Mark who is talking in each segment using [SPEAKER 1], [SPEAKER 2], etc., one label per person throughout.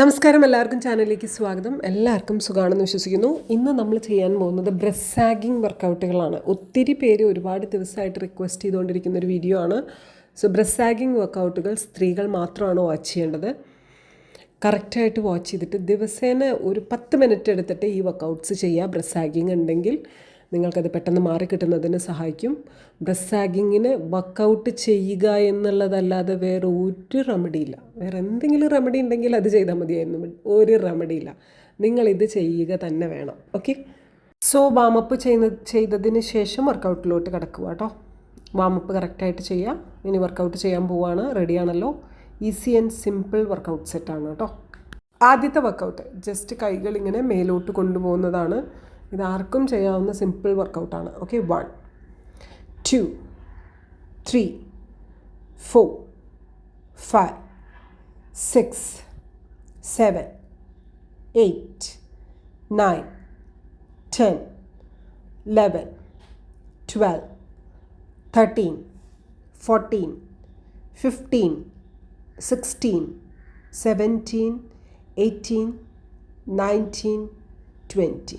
[SPEAKER 1] നമസ്കാരം എല്ലാവർക്കും ചാനലിലേക്ക് സ്വാഗതം. എല്ലാവർക്കും സുഖമാണെന്ന് വിശ്വസിക്കുന്നു. ഇന്ന് നമ്മൾ ചെയ്യാൻ പോകുന്നത് ബ്രസ്റ്റ് സാഗിങ് വർക്കൗട്ടുകളാണ്. ഒത്തിരി പേര് ഒരുപാട് ദിവസമായിട്ട് റിക്വസ്റ്റ് ചെയ്തുകൊണ്ടിരിക്കുന്ന ഒരു വീഡിയോ ആണ്. സോ ബ്രസ്റ്റ് സാഗിങ് വർക്കൗട്ടുകൾ സ്ത്രീകൾ മാത്രമാണ് വാച്ച് ചെയ്യേണ്ടത്. കറക്റ്റായിട്ട് വാച്ച് ചെയ്തിട്ട് ദിവസേന ഒരു പത്ത് മിനിറ്റ് എടുത്തിട്ട് ഈ വർക്കൗട്ട്സ് ചെയ്യുക ബ്രസ്റ്റ് സാഗിങ് ഉണ്ടെങ്കിൽ നിങ്ങൾക്കത് പെട്ടെന്ന് മാറിക്കിട്ടുന്നതിന് സഹായിക്കും. ബ്രസ്റ്റ് സാഗിങ്ങിന് വർക്കൗട്ട് ചെയ്യുക എന്നുള്ളതല്ലാതെ വേറെ ഒരു റെമഡിയില്ല വേറെ എന്തെങ്കിലും റെമഡി ഉണ്ടെങ്കിൽ അത് ചെയ്താൽ മതിയായിരുന്നു. ഒരു റെമഡിയില്ല നിങ്ങളിത് ചെയ്യുക തന്നെ വേണം. ഓക്കെ സോ വാമപ്പ് ചെയ്യുന്ന ചെയ്തതിന് ശേഷം വർക്കൗട്ടിലോട്ട് കിടക്കുക കേട്ടോ വാമപ്പ് കറക്റ്റായിട്ട് ചെയ്യുക ഇനി വർക്കൗട്ട് ചെയ്യാൻ പോവാണ്. റെഡിയാണല്ലോ ഈസി ആൻഡ് സിമ്പിൾ വർക്കൗട്ട് സെറ്റാണ് കേട്ടോ ആദ്യത്തെ വർക്കൗട്ട് ജസ്റ്റ് കൈകൾ ഇങ്ങനെ മേലോട്ട് കൊണ്ടുപോകുന്നതാണ്. ഇത് ആർക്കും ചെയ്യാവുന്ന simple വർക്കൗട്ടാണ് okay one two three four five six seven eight nine ten eleven twelve thirteen fourteen fifteen sixteen seventeen eighteen nineteen twenty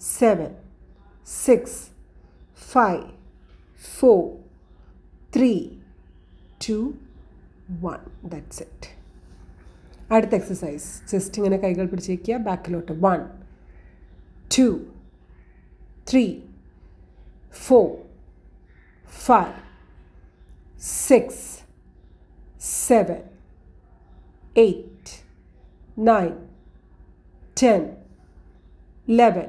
[SPEAKER 1] seven six five four three two one. That's it അടുത്ത exercise just ഇങ്ങനെ കൈകൾ പിടിച്ചേക്കുക ബാക്കിലോട്ട് one two three four five six seven eight nine ten eleven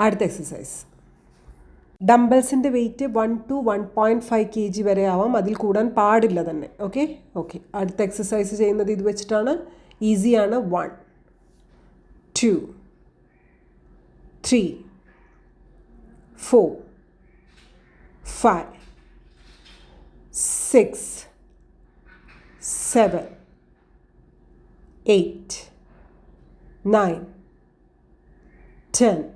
[SPEAKER 1] അടുത്ത exercise ഡംബൽസിന്റെ weight one two one point five K G വരെ ആവാം. അതിൽ കൂടാൻ പാടില്ല തന്നെ. ഓക്കെ ഓക്കെ അടുത്ത എക്സസൈസ് ചെയ്യുന്നത് ഇത് വെച്ചിട്ടാണ്. ഈസിയാണ് one two three four five six seven eight nine ten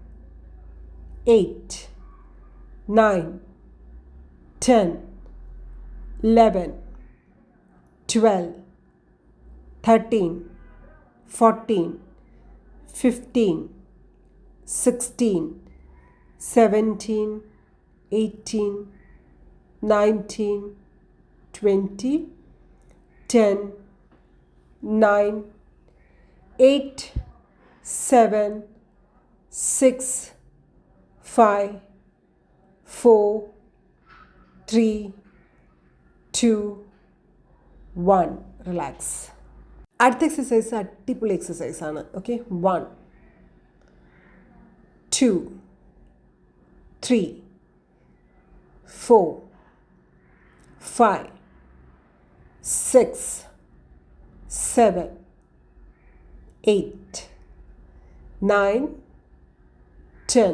[SPEAKER 1] eight, nine, ten, eleven, twelve, thirteen, fourteen, fifteen, sixteen, seventeen, eighteen, nineteen, twenty, ten, nine, eight, seven, six, five, four three two one relax അടുത്ത exercise അടിപൊളി എക്സസൈസാണ് okay one two three four five six seven eight nine ten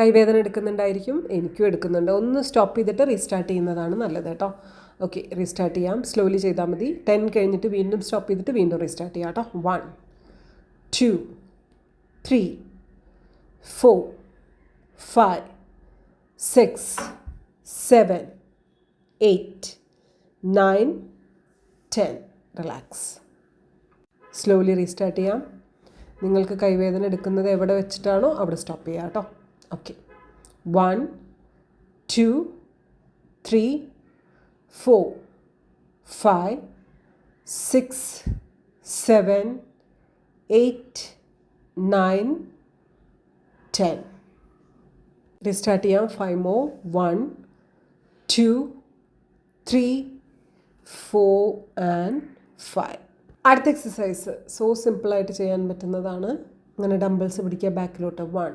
[SPEAKER 1] കൈവേദന എടുക്കുന്നുണ്ടായിരിക്കും എനിക്കും എടുക്കുന്നുണ്ട്. ഒന്ന് stop ചെയ്തിട്ട് restart ചെയ്യുന്നതാണ് നല്ലത് കേട്ടോ. ഓക്കെ റീസ്റ്റാർട്ട് ചെയ്യാം. സ്ലോലി ചെയ്താൽ മതി. ടെൻ കഴിഞ്ഞിട്ട് വീണ്ടും സ്റ്റോപ്പ് ചെയ്തിട്ട് വീണ്ടും റീസ്റ്റാർട്ട് ചെയ്യാം കേട്ടോ. One two three four five six seven eight nine ten relax slowly restart ചെയ്യാം. നിങ്ങൾക്ക് കൈവേദന എടുക്കുന്നത് എവിടെ വെച്ചിട്ടാണോ അവിടെ സ്റ്റോപ്പ് ചെയ്യാം കേട്ടോ. Okay one two three four five six seven eight nine ten restart ചെയ്യാം five more one two three four and five അടുത്ത exercise so സിമ്പിളായിട്ട് ചെയ്യാൻ പറ്റുന്നതാണ്. അങ്ങനെ ഡംബിൾസ് പിടിക്കുക ബാക്കിലോട്ട് one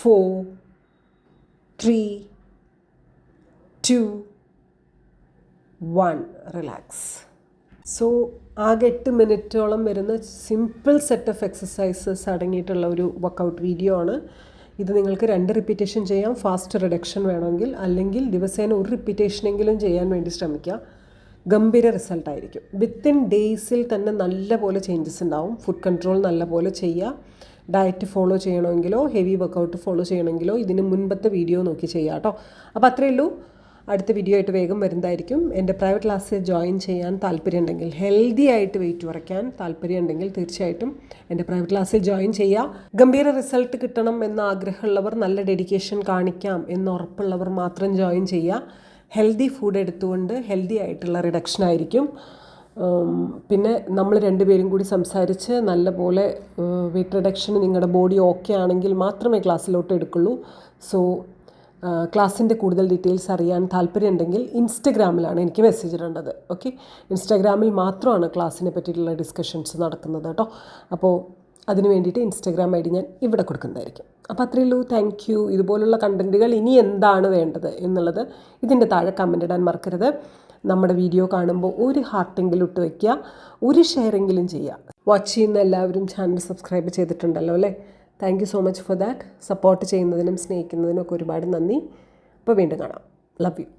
[SPEAKER 1] four three two one relax so ആകെ എട്ട് മിനിറ്റോളം വരുന്ന സിമ്പിൾ സെറ്റ് ഓഫ് എക്സസൈസസ് അടങ്ങിയിട്ടുള്ള ഒരു വർക്കൗട്ട് വീഡിയോ ആണ്. ഇത് നിങ്ങൾക്ക് രണ്ട് റിപ്പീറ്റേഷൻ ചെയ്യാം. ഫാസ്റ്റ് റിഡക്ഷൻ വേണമെങ്കിൽ അല്ലെങ്കിൽ ദിവസേന ഒരു റിപ്പീറ്റേഷനെങ്കിലും ചെയ്യാൻ വേണ്ടി ശ്രമിക്കുക. ഗംഭീര റിസൾട്ടായിരിക്കും വിത്തിൻ ഡേയ്സിൽ തന്നെ നല്ല പോലെ ചേഞ്ചസ് ഉണ്ടാവും. ഫുഡ് കൺട്രോൾ നല്ല പോലെ ചെയ്യുക. ഡയറ്റ് ഫോളോ ചെയ്യണമെങ്കിലോ ഹെവി വർക്കൗട്ട് ഫോളോ ചെയ്യണമെങ്കിലോ ഇതിന് മുൻപത്തെ വീഡിയോ നോക്കി ചെയ്യാം കേട്ടോ. അപ്പോൾ അത്രയേ ഉള്ളൂ. അടുത്ത വീഡിയോ ആയിട്ട് വേഗം വരുന്നതായിരിക്കും. എന്റെ പ്രൈവറ്റ് ക്ലാസ്സിൽ ജോയിൻ ചെയ്യാൻ താല്പര്യമുണ്ടെങ്കിൽ ഹെൽത്തി ആയിട്ട് വെയിറ്റ് കുറയ്ക്കാൻ താല്പര്യമുണ്ടെങ്കിൽ തീർച്ചയായിട്ടും എന്റെ പ്രൈവറ്റ് ക്ലാസ്സിൽ ജോയിൻ ചെയ്യുക. ഗംഭീര റിസൾട്ട് കിട്ടണം എന്ന ആഗ്രഹമുള്ളവർ നല്ല ഡെഡിക്കേഷൻ കാണിക്കാം എന്ന് ഉറപ്പുള്ളവർ മാത്രം ജോയിൻ ചെയ്യുക. ഹെൽത്തി ഫുഡ് എടുത്തുകൊണ്ട് ഹെൽത്തി ആയിട്ടുള്ള റിഡക്ഷൻ ആയിരിക്കും. പിന്നെ നമ്മൾ രണ്ടുപേരും കൂടി സംസാരിച്ച് നല്ലപോലെ വെയിറ്റ് റിഡക്ഷൻ നിങ്ങളുടെ ബോഡി ഓക്കെ ആണെങ്കിൽ മാത്രമേ ക്ലാസ്സിലോട്ട് എടുക്കുള്ളൂ. സോ ക്ലാസ്സിന്റെ കൂടുതൽ ഡീറ്റെയിൽസ് അറിയാൻ താല്പര്യമുണ്ടെങ്കിൽ ഇൻസ്റ്റഗ്രാമിലാണ് എനിക്ക് മെസ്സേജ് ഇടേണ്ടത്. ഓക്കെ ഇൻസ്റ്റഗ്രാമിൽ മാത്രമാണ് ക്ലാസ്സിനെ പറ്റിയിട്ടുള്ള ഡിസ്കഷൻസ് നടക്കുന്നത് കേട്ടോ. അപ്പോൾ അതിന് വേണ്ടിയിട്ട് ഇൻസ്റ്റഗ്രാം ഐ ഡി ഞാൻ ഇവിടെ കൊടുക്കുന്നതായിരിക്കും. അപ്പോൾ അത്രയേ ഉള്ളൂ. താങ്ക് യു ഇതുപോലുള്ള കണ്ടന്റുകൾ ഇനി എന്താണ് വേണ്ടത് എന്നുള്ളത് ഇതിന്റെ താഴെ കമന്റ് ഇടാൻ മറക്കരുത്. നമ്മുടെ വീഡിയോ കാണുമ്പോൾ ഒരു ഹാർട്ടെങ്കിലും ഇട്ട് വയ്ക്കുക ഒരു ഷെയറെങ്കിലും ചെയ്യുക. വാച്ച് ചെയ്യുന്ന എല്ലാവരും ചാനൽ സബ്സ്ക്രൈബ് ചെയ്തിട്ടുണ്ടല്ലോ അല്ലേ? Thank so much for that support ചെയ്യുന്നതിനും സ്നേഹിക്കുന്നതിനും ഒക്കെ ഒരുപാട് നന്ദി. അപ്പോൾ വീണ്ടും കാണാം. Love you